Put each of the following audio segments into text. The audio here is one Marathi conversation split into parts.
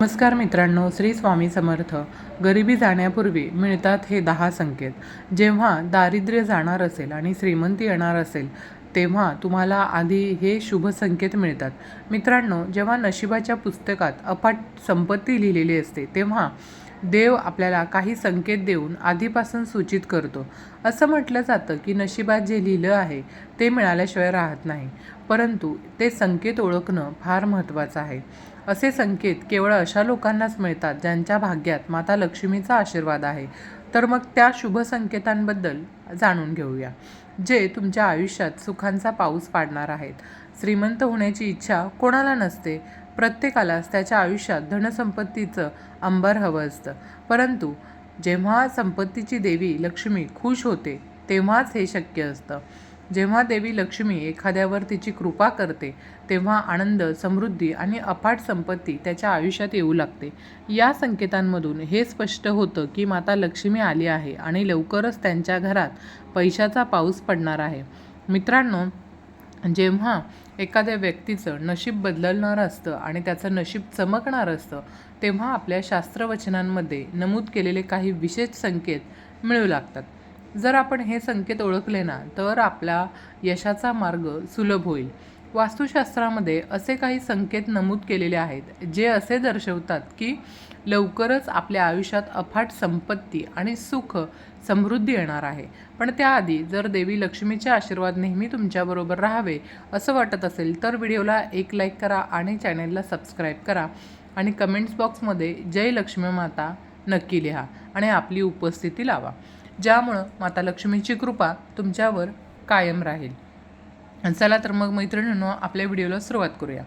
नमस्कार मित्रांनो श्री स्वामी समर्थ. गरिबी जाण्यापूर्वी मिळतात हे दहा संकेत. जेव्हा दारिद्र्य जाणार असेल आणि श्रीमंती येणार असेल तेव्हा तुम्हाला आधी हे शुभ संकेत मिळतात. मित्रांनो जेव्हा नशिबाच्या पुस्तकात अफाट संपत्ती लिहिलेली असते तेव्हा देव आपल्याला काही संकेत देऊन आधीपासून सूचित करतो. असं म्हटलं जातं की नशिबात जे लिहिलं आहे ते मिळाल्याशिवाय राहत नाही. परंतु ते संकेत ओळखणं फार महत्त्वाचं आहे. असे संकेत केवळ अशा लोकांनाच मिळतात ज्यांच्या भाग्यात माता लक्ष्मीचा आशीर्वाद आहे. तर मग त्या शुभ संकेतांबद्दल जाणून घेऊया जे तुमच्या आयुष्यात सुखांचा पाऊस पाडणार आहेत. श्रीमंत होण्याची इच्छा कोणाला नसते. प्रत्येकालाच त्याच्या आयुष्यात धनसंपत्तीचं अंबर हवं असतं. परंतु जेव्हा संपत्तीची देवी लक्ष्मी खुश होते तेव्हाच हे शक्य असतं. जेव्हा देवी लक्ष्मी एखाद्यावर तिची कृपा करते तेव्हा आनंद समृद्धी आणि अफाट संपत्ती त्याच्या आयुष्यात येऊ लागते. या संकेतांमधून हे स्पष्ट होतं की माता लक्ष्मी आली आहे आणि लवकरच त्यांच्या घरात पैशाचा पाऊस पडणार आहे. मित्रांनो जेव्हा एखाद्या व्यक्तीचं नशीब बदलणारं असतं आणि त्याचं नशीब चमकणार असतं तेव्हा आपल्या शास्त्रवचनांमध्ये नमूद केलेले काही विशेष संकेत मिळू लागतात. जर आपण हे संकेत ओळखले ना तर आपला यशाचा मार्ग सुलभ होईल. वास्तुशास्त्रामध्ये असे काही संकेत नमूद केलेले आहेत जे असे दर्शवतात की लवकरच आपल्या आयुष्यात अफाट संपत्ती आणि सुख समृद्धी येणार आहे. पण त्याआधी जर देवी लक्ष्मीचे आशीर्वाद नेहमी तुमच्याबरोबर राहावे असं वाटत असेल तर व्हिडिओला एक लाईक करा आणि चॅनेलला सबस्क्राईब करा आणि कमेंट्स बॉक्समध्ये जय लक्ष्मी माता नक्की लिहा आणि आपली उपस्थिती लावा. ज्यामुळं माता लक्ष्मीची कृपा तुमच्यावर कायम राहील. चला तर मग मैत्रिणींनो आपल्या व्हिडिओला सुरुवात करूया.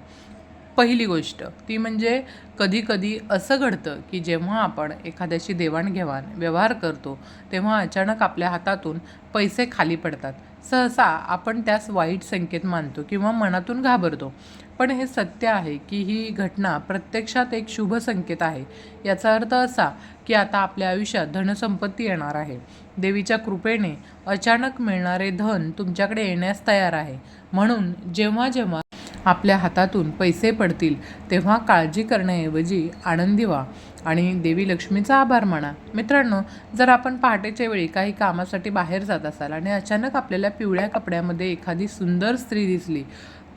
पहिली गोष्ट ती म्हणजे कधी कधी असं घडतं की जेव्हा आपण एखाद्याशी देवाणघेवाण व्यवहार करतो तेव्हा अचानक आपल्या हातातून पैसे खाली पडतात. सहसा आपण त्यास वाईट संकेत मानतो किंवा मनातून घाबरतो. पण हे सत्य आहे की ही घटना प्रत्यक्षात एक शुभ संकेत आहे. याचा अर्थ असा की आता आपल्या आयुष्यात धनसंपत्ती येणार आहे. देवीच्या कृपेने अचानक मिळणारे धन तुमच्याकडे येण्यास तयार आहे. म्हणून जेव्हा जेव्हा आपल्या हातातून पैसे पडतील तेव्हा काळजी करण्याऐवजी आनंदी व्हा. आणि देवी लक्ष्मीचा आभार माना. मित्रांनो जर आपण पहाटेच्या वेळी काही कामासाठी बाहेर जात असाल आणि अचानक आपल्याला पिवळ्या कपड्यामध्ये एखादी सुंदर स्त्री दिसली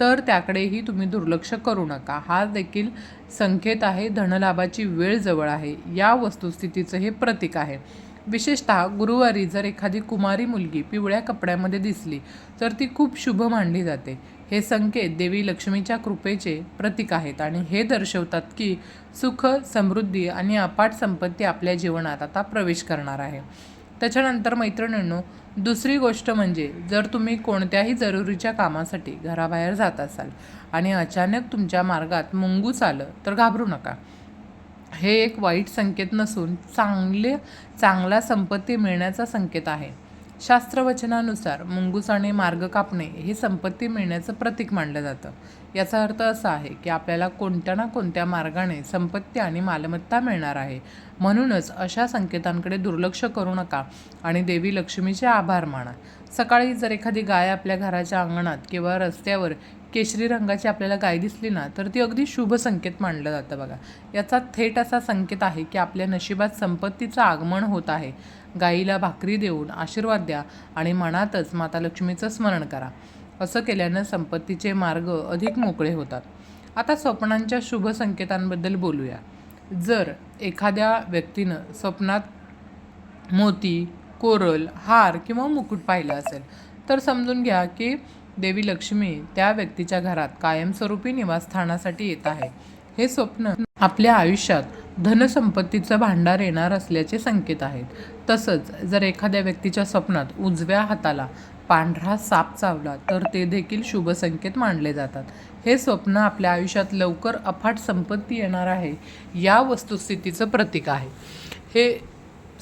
तर त्याकडेही तुम्ही दुर्लक्ष करू नका. हा देखील संकेत आहे धनलाभाची वेळ जवळ आहे. या वस्तुस्थितीचं हे प्रतीक आहे. विशेषतः गुरुवारी जर एखादी कुमारी मुलगी पिवळ्या कपड्यामध्ये दिसली तर ती खूप शुभ मानली जाते. हे संकेत देवी लक्ष्मीच्या कृपेचे प्रतीक आहेत आणि हे दर्शवतात की सुख समृद्धी आणि अपाट संपत्ती आपल्या जीवनात आता प्रवेश करणार आहे. त्याच्यानंतर मैत्रिणींनो दुसरी गोष्ट म्हणजे जर तुम्ही कोणत्याही जरुरीच्या कामासाठी घराबाहेर जात असाल आणि अचानक तुमच्या मार्गात मुंगूस आलं तर घाबरू नका. हे एक वाईट संकेत नसून चांगले चांगला संपत्ती मिळण्याचा संकेत आहे. शास्त्रवचनानुसार मुंगुसाने मार्ग कापणे हे संपत्ती मिळण्याचं प्रतीक मानलं जातं. याचा अर्थ असा आहे की आपल्याला कोणत्या ना कोणत्या मार्गाने संपत्ती आणि मालमत्ता मिळणार आहे. म्हणूनच अशा संकेतांकडे दुर्लक्ष करू नका आणि देवी लक्ष्मीचे आभार माना. सकाळी जर एखादी गाय आपल्या घराच्या अंगणात किंवा रस्त्यावर केशरी रंगाची आपल्याला गाय दिसली ना तर ती अगदी शुभ संकेत मानलं जातं बघा. याचा थेट असा संकेत आहे की आपल्या नशिबात संपत्तीचं आगमन होत आहे. गाईला भाकरी देऊन आशीर्वाद द्या आणि मनातच माता लक्ष्मीचं स्मरण करा. असं केल्यानं संपत्तीचे मार्ग अधिक मोकळे होतात. आता स्वप्नांच्या शुभ संकेतांबद्दल बोलूया. जर एखाद्या व्यक्तीनं स्वप्नात मोती कोरल हार किंवा मुकुट पाहिलं असेल तर समजून घ्या की देवी लक्ष्मी त्या व्यक्तीच्या घरात कायमस्वरूपी निवासस्थानासाठी येत आहे. हे स्वप्न आपल्या आयुष्यात धनसंपत्तीचं भांडार येणार असल्याचे संकेत आहेत. तसंच जर एखाद्या व्यक्तीच्या स्वप्नात उजव्या हाताला पांढरा साप चावला तर ते देखील शुभ संकेत मानले जातात. हे स्वप्न आपल्या आयुष्यात लवकर अफाट संपत्ती येणार आहे या वस्तुस्थितीचं प्रतीक आहे. हे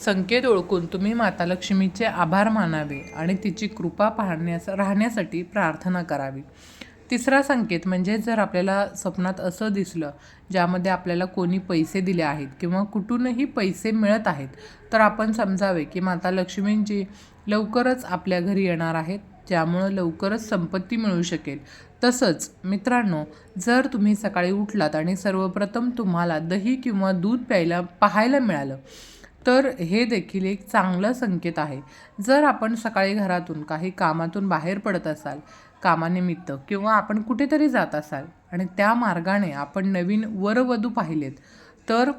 संकेत ओळखून तुम्ही माता लक्ष्मीचे आभार मानावे आणि तिची कृपा पाहण्यास राहण्यासाठी प्रार्थना करावी. तिसरा संकेत म्हणजे जर आपल्याला स्वप्नात असं दिसलं ज्यामध्ये आपल्याला कोणी पैसे दिले आहेत किंवा कुठूनही पैसे मिळत आहेत तर आपण समजावे की माता लक्ष्मींची लवकरच आपल्या घरी येणार आहेत ज्यामुळं लवकरच संपत्ती मिळू शकेल. तसंच मित्रांनो जर तुम्ही सकाळी उठलात आणि सर्वप्रथम तुम्हाला दही किंवा दूध प्यायला पाहायला मिळालं तर हे देखील एक चांगलं संकेत आहे. जर आपण सकाळी घरातून काही कामातून बाहेर पडत असाल कामानिमित्त किंवा आपण कुठेतरी जात असाल आणि त्या मार्गाने आपण नवीन वरवधू पाहिलेत तर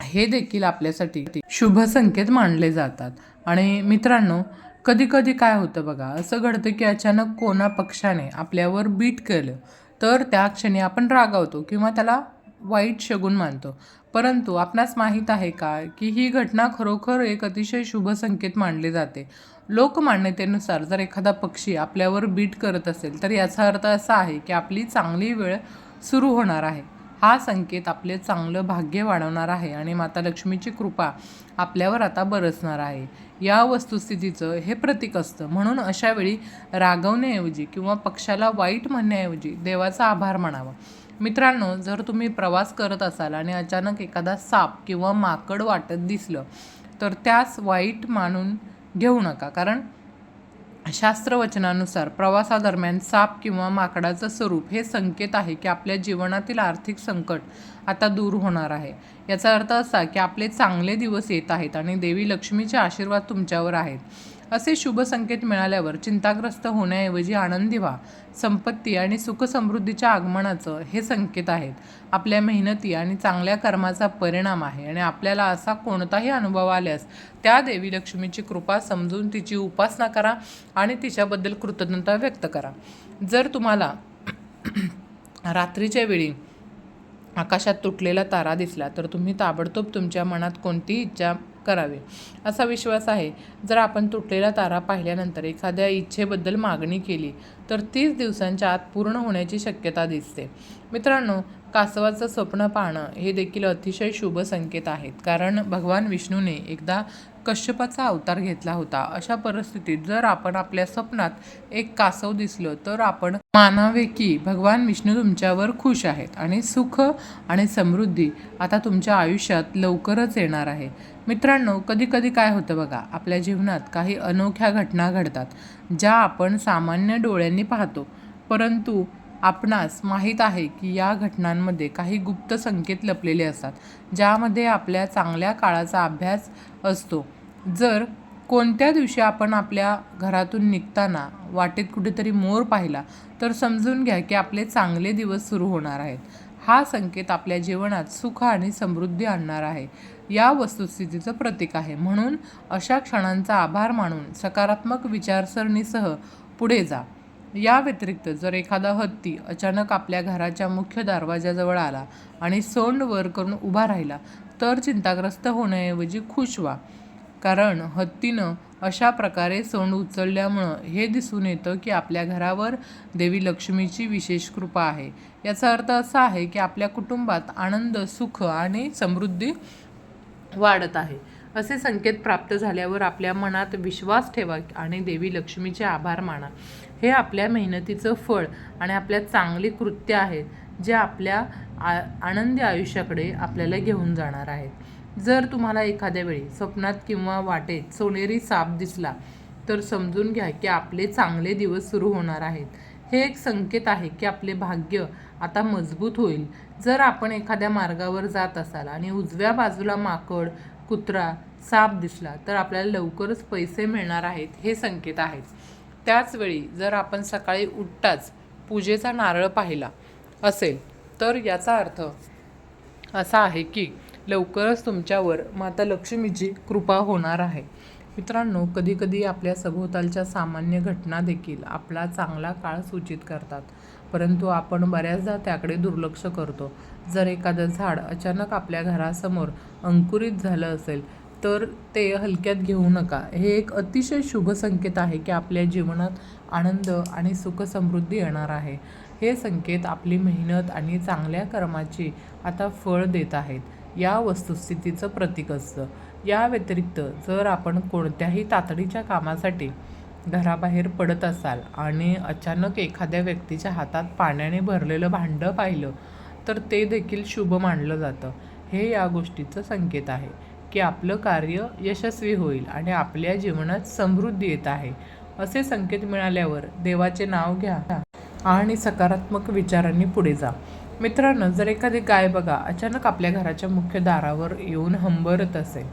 हे देखील आपल्यासाठी शुभ संकेत मानले जातात. आणि मित्रांनो कधी कधी काय होतं बघा असं घडतं की अचानक कोणा पक्षाने आपल्यावर बीट केलं तर त्या क्षणी आपण रागावतो किंवा त्याला वाईट शगुन मानतो. परंतु आपणास माहीत आहे का की ही घटना खरोखर एक अतिशय शुभ संकेत मानले जाते. लोकमान्यतेनुसार जर एखादा पक्षी आपल्यावर बीट करत असेल तर याचा अर्थ असा आहे की आपली चांगली वेळ सुरू होणार आहे. हा संकेत आपले चांगलं भाग्य वाढवणार आहे आणि माता लक्ष्मीची कृपा आपल्यावर आता बरसणार आहे. या वस्तुस्थितीचं हे प्रतीक असतं. म्हणून अशावेळी रागवण्याऐवजी किंवा पक्षाला वाईट म्हणण्याऐवजी देवाचा आभार मानावा. मित्रांनो जर तुम्ही प्रवास करत असाल आणि अचानक एखादा साप किंवा माकड वाटत दिसलं तर त्यास वाईट मानून घेऊ नका. कारण शास्त्रवचनानुसार प्रवासादरम्यान साप किंवा माकडाचं स्वरूप हे संकेत आहे की आपल्या जीवनातील आर्थिक संकट आता दूर होणार आहे. याचा अर्थ असा की आपले चांगले दिवस येत आहेत आणि देवी लक्ष्मीचे आशीर्वाद तुमच्यावर आहेत. असे शुभ संकेत मिळाल्यावर चिंताग्रस्त होण्याऐवजी आनंदी व्हा. संपत्ती आणि सुखसमृद्धीच्या आगमनाचं हे संकेत आहेत. आपल्या मेहनती आणि चांगल्या कर्माचा परिणाम आहे आणि आपल्याला असा कोणताही अनुभव आल्यास त्या देवी लक्ष्मीची कृपा समजून तिची उपासना करा आणि तिच्याबद्दल कृतज्ञता व्यक्त करा. जर तुम्हाला रात्रीच्या वेळी आकाशात तुटलेला तारा दिसला तर तुम्ही ताबडतोब तुमच्या मनात कोणती इच्छा करावे. असा विश्वास आहे. जर आपण तुटलेला तारा पाहिल्यानंतर एखाद्या इच्छेबद्दल मागणी केली तर तीस दिवसांच्या आत पूर्ण होण्याची शक्यता दिसते. मित्रांनो कासवाचं स्वप्न पाहणं हे देखील अतिशय शुभ संकेत आहेत. कारण भगवान विष्णूने एकदा कश्यपाचा अवतार घेतला होता. अशा परिस्थितीत जर आपण आपल्या स्वप्नात एक कासव दिसलं तर आपण मानावे की भगवान विष्णू तुमच्यावर खुश आहेत आणि सुख आणि समृद्धी आता तुमच्या आयुष्यात लवकरच येणार आहे. मित्रांनो कधीकधी काय होतं बघा आपल्या जीवनात काही अनोख्या घटना घडतात ज्या आपण सामान्य डोळ्यांनी पाहतो. परंतु आपणास माहीत आहे की या घटनांमध्ये काही गुप्त संकेत लपलेले असतात ज्यामध्ये आपल्या चांगल्या काळाचा अभ्यास असतो. जर कोणत्या दिवशी आपण आपल्या घरातून निघताना वाटेत कुठेतरी मोर पाहिला तर समजून घ्या की आपले चांगले दिवस सुरू होणार आहेत. हा संकेत आपल्या जीवनात सुख आणि समृद्धी आणणार आहे. या वस्तुस्थितीचं प्रतीक आहे. म्हणून अशा क्षणांचा आभार मानून सकारात्मक विचारसरणीसह पुढे जा. या व्यतिरिक्त जर एखादा हत्ती अचानक आपल्या घराच्या मुख्य दरवाजाजवळ आला आणि सोंड वर करून उभा राहिला तर चिंताग्रस्त होण्याऐवजी खुश व्हा. कारण हत्तीनं अशा प्रकारे सोंड उचलल्यामुळं हे दिसून येतं की आपल्या घरावर देवी लक्ष्मीची विशेष कृपा आहे. याचा अर्थ असा आहे की आपल्या कुटुंबात आनंद सुख आणि समृद्धी वाढत आहे. असे संकेत प्राप्त झाल्यावर आपल्या मनात विश्वास ठेवा आणि देवी लक्ष्मीचे आभार माना. हे आपल्या मेहनतीचं फळ आणि आपल्या चांगली कृत्य आहेत जे आपल्या आ आनंदी आयुष्याकडे आपल्याला घेऊन जाणार आहेत जर तुम्हाला एखाद्या वेळी स्वप्नात किंवा वाटेत सोनेरी साप दिसला तर समजून घ्या की आपले चांगले दिवस सुरू होणार आहेत. हे एक संकेत आहे की आपले भाग्य आता मजबूत होईल. जर आपण एखाद्या मार्गावर जात असाल आणि उजव्या बाजूला माकड कुत्रा साप दिसला तर आपल्याला लवकरच पैसे मिळणार आहेत हे संकेत आहेत. त्याचवेळी जर आपण सकाळी उठताच पूजेचा नारळ पाहिला असेल तर याचा अर्थ असा आहे की लवकरच तुमच्यावर माता लक्ष्मीची कृपा होणार आहे. मित्रांनो कधीकधी आपल्या सभोवतालच्या सामान्य घटना देखील आपला चांगला काळ सूचित करतात. परंतु आपण बऱ्याचदा त्याकडे दुर्लक्ष करतो. जर एखादं झाड अचानक आपल्या घरासमोर अंकुरित झालं असेल तर ते हलक्यात घेऊ नका. हे एक अतिशय शुभ संकेत आहे की आपल्या जीवनात आनंद आणि सुखसमृद्धी येणार आहे. हे संकेत आपली मेहनत आणि चांगल्या कर्माची आता फळ देत आहेत. या वस्तुस्थितीचं प्रतीक असतं. या व्यतिरिक्त जर आपण कोणत्याही तातडीच्या कामासाठी घराबाहेर पडत असाल आणि अचानक एखाद्या व्यक्तीच्या हातात पाण्याने भरलेलं भांडं पाहिलं तर ते देखील शुभ मानलं जातं. हे या गोष्टीचं संकेत आहे की आपलं कार्य यशस्वी होईल आणि आपल्या जीवनात समृद्धी येत आहे. असे संकेत मिळाल्यावर देवाचे नाव घ्या आणि सकारात्मक विचारांनी पुढे जा. मित्रांनो जर एखादी गाय बघा अचानक आपल्या घराच्या मुख्य दारावर येऊन हंबरत असेल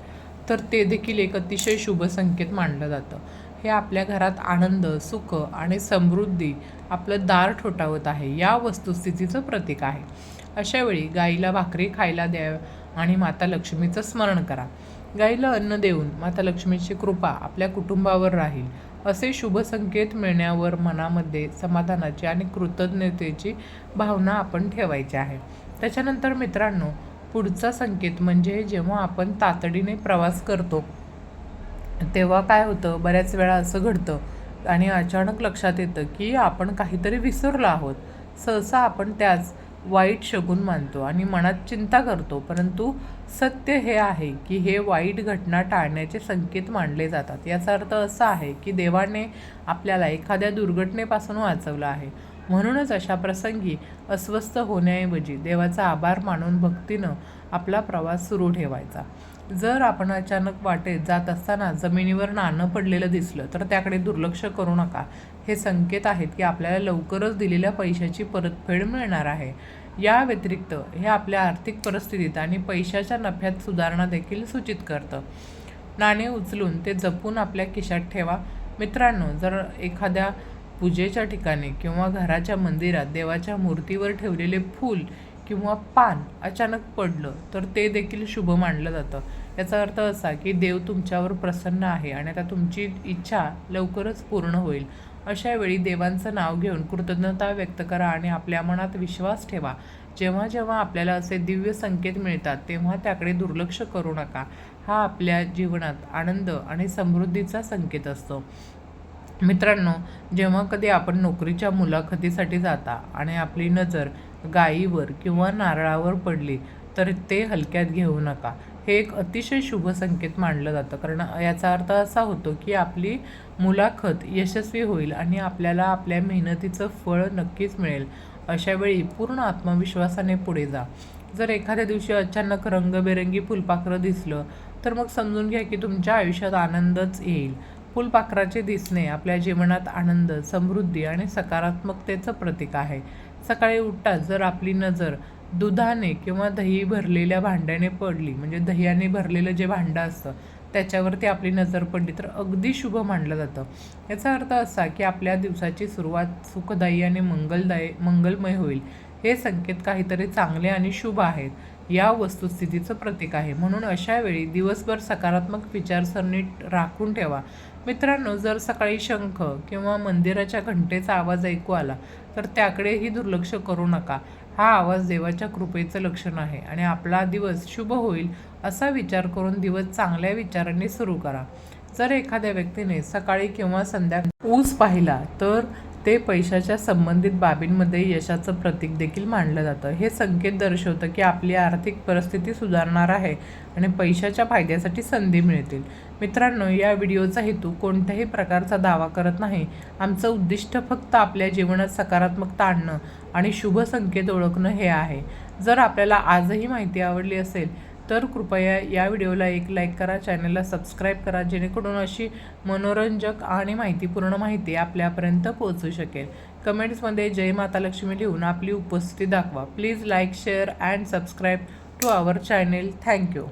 तर ते देखील एक अतिशय शुभ संकेत मानलं जातं. हे आपल्या घरात आनंद सुख आणि समृद्धी आपलं दार ठोठावत आहे. या वस्तुस्थितीचं प्रतीक आहे. अशावेळी गाईला भाकरी खायला द्या आणि माता लक्ष्मीचं स्मरण करा. गाईला अन्न देऊन माता लक्ष्मीची कृपा आपल्या कुटुंबावर राहील. असे शुभ संकेत मिळण्यावर मनामध्ये समाधानाची आणि कृतज्ञतेची भावना आपण ठेवायची आहे. त्याच्यानंतर मित्रांनो पुढचा संकेत म्हणजे जेव्हा आपण तातडीने प्रवास करतो तेव्हा काय होतं? बऱ्याच वेळा असं घडतं आणि अचानक लक्षात येतं की आपण काहीतरी विसरलो आहोत. सहसा आपण त्याच वाईट शगून मानतो आणि मनात चिंता करतो परंतु सत्य हे आहे की हे वाईट घटना टाळण्याचे संकेत मानले जातात. याचा अर्थ असा आहे की देवाने आपल्याला एखाद्या दुर्घटनेपासून वाचवलं आहे. म्हणूनच अशा प्रसंगी अस्वस्थ होण्याऐवजी देवाचा आभार मानून भक्तीनं आपला प्रवास सुरू ठेवायचा. जर आपण अचानक वाटेत जात असताना जमिनीवर नाणं पडलेलं दिसलं तर त्याकडे दुर्लक्ष करू नका. हे संकेत आहेत की आपल्याला लवकरच दिलेल्या पैशाची परतफेड मिळणार आहे. या व्यतिरिक्त हे आपल्या आर्थिक परिस्थितीत आणि पैशाच्या नफ्यात सुधारणा देखील सूचित करतं. नाणे उचलून ते जपून आपल्या खिशात ठेवा. मित्रांनो जर एखाद्या पूजेच्या ठिकाणी किंवा घराच्या मंदिरात देवाच्या मूर्तीवर ठेवलेले फूल किंवा पान अचानक पडलं तर ते देखील शुभ मानलं जातं. याचा अर्थ असा की देव तुमच्यावर प्रसन्न आहे आणि आता तुमची इच्छा लवकरच पूर्ण होईल. अशा वेळी देवांचं नाव घेऊन कृतज्ञता व्यक्त करा आणि आपल्या मनात विश्वास ठेवा. जेव्हा जेव्हा आपल्याला असे दिव्य संकेत मिळतात तेव्हा त्याकडे दुर्लक्ष करू नका. हा आपल्या जीवनात आनंद आणि समृद्धीचा संकेत असतो. मित्रांनो जेव्हा कधी आपण नोकरीच्या मुलाखतीसाठी जाता आणि आपली नजर गायीवर किंवा नारळावर पडली तर ते हलक्यात घेऊ नका. हे एक अतिशय शुभ संकेत मानलं जातं. कारण याचा अर्थ असा होतो की आपली मुलाखत यशस्वी होईल आणि आपल्याला आपल्या मेहनतीचं फळ नक्कीच मिळेल. अशावेळी पूर्ण आत्मविश्वासाने पुढे जा. जर एखाद्या दिवशी अचानक रंगबेरंगी फुलपाखरं दिसलं तर मग समजून घ्या की तुमच्या आयुष्यात आनंदच येईल. फुलपाखराचे दिसणे आपल्या जीवनात आनंद समृद्धी आणि सकारात्मकतेचं प्रतीक आहे. सकाळी उठताच जर आपली नजर दुधाने किंवा दही भरलेल्या भांड्याने पडली. म्हणजे दह्याने भरलेलं जे भांडं असतं त्याच्यावरती आपली नजर पडली तर अगदी शुभ मानलं जातं. याचा अर्थ असा की आपल्या दिवसाची सुरुवात सुखदायी आणि मंगलदायी मंगलमय होईल. हे संकेत काहीतरी चांगले आणि शुभ आहेत. या वस्तुस्थितीचं प्रतीक आहे. म्हणून अशा वेळी दिवसभर सकारात्मक विचारसरणी राखून ठेवा. मित्रांनो जर सकाळी शंख किंवा मंदिराच्या घंटेचा आवाज ऐकू आला तर त्याकडेही दुर्लक्ष करू नका. हा आवाज देवाच्या कृपेचं लक्षण आहे आणि आपला दिवस शुभ होईल असा विचार करून दिवस चांगल्या विचारांनी सुरू करा. जर एखाद्या व्यक्तीने सकाळी किंवा संध्याकाळी ऊस पाहिला तर ते पैशाच्या संबंधित बाबींमध्ये यशाचं प्रतीक देखील मानलं जातं. हे संकेत दर्शवतं की आपली आर्थिक परिस्थिती सुधारणार आहे आणि पैशाच्या फायद्यासाठी संधी मिळतील. मित्रांनो या व्हिडिओचा हेतू कोणत्याही प्रकारचा दावा करत नाही. आमचं उद्दिष्ट फक्त आपल्या जीवनात सकारात्मकता आणणं आणि शुभ संकेत ओळखणं हे आहे. जर आपल्याला आजही माहिती आवडली असेल तर कृपया या व्हिडिओला एक लाईक करा चॅनलला सबस्क्राईब करा जेणेकरून अशी मनोरंजक आणि माहितीपूर्ण माहिती आपल्यापर्यंत पोहोचू शकेल. कमेंट्समध्ये जय माता लक्ष्मी लिहून आपली उपस्थिती दाखवा. Please like share and subscribe to our channel. Thank you.